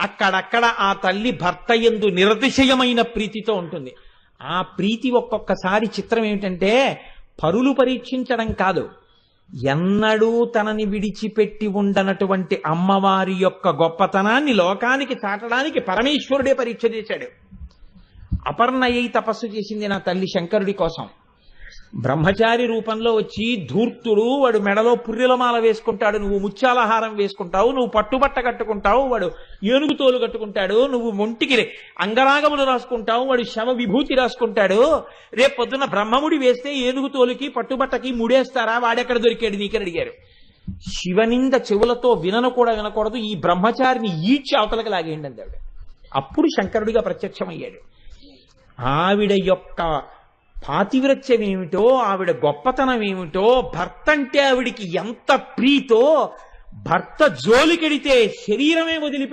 అక్కడక్కడ ఆ తల్లి భర్త ఎందు నిరతిశయమైన ప్రీతితో ఉంటుంది. ఆ ప్రీతి ఒక్కొక్కసారి చిత్రం ఏమిటంటే పరులు పరీక్షించడం కాదు. ఎన్నడూ తనని విడిచిపెట్టి ఉండనటువంటి అమ్మవారి యొక్క గొప్పతనాన్ని లోకానికి చాటడానికి పరమేశ్వరుడే పరీక్ష చేశాడు. అపర్ణయ్యి తపస్సు చేసింది నా తల్లి శంకరుడి కోసం. బ్రహ్మచారి రూపంలో వచ్చి ధూర్తుడు వాడు మెడలో పుర్రెలమాల వేసుకుంటాడు నువ్వు ముత్యాలహారం వేసుకుంటావు నువ్వు పట్టుబట్ట కట్టుకుంటావు వాడు ఏనుగు తోలు కట్టుకుంటాడు నువ్వు ఒంటికి అంగరాగములు రాసుకుంటావు వాడు శవ విభూతి రాసుకుంటాడు. రేపు పొద్దున్న బ్రహ్మముడి వేస్తే ఏనుగు తోలుకి పట్టుబట్టకి ముడేస్తారా? వాడెక్కడ దొరికాడు నీకని అడిగారు. శివనింద చెవులతో వినను కూడా వినకూడదు ఈ బ్రహ్మచారిని ఈడ్చి అవతలకి లాగేయండి అందాడు అప్పుడు శంకరుడిగా ప్రత్యక్షమయ్యాడు. ఆవిడ యొక్క పాతివ్రత్యం ఏమిటో ఆవిడ గొప్పతనం ఏమిటో భర్త అంటే ఆవిడికి ఎంత ప్రీతో భర్త జోలికెడితే శరీరమే వదిలిపెట్టి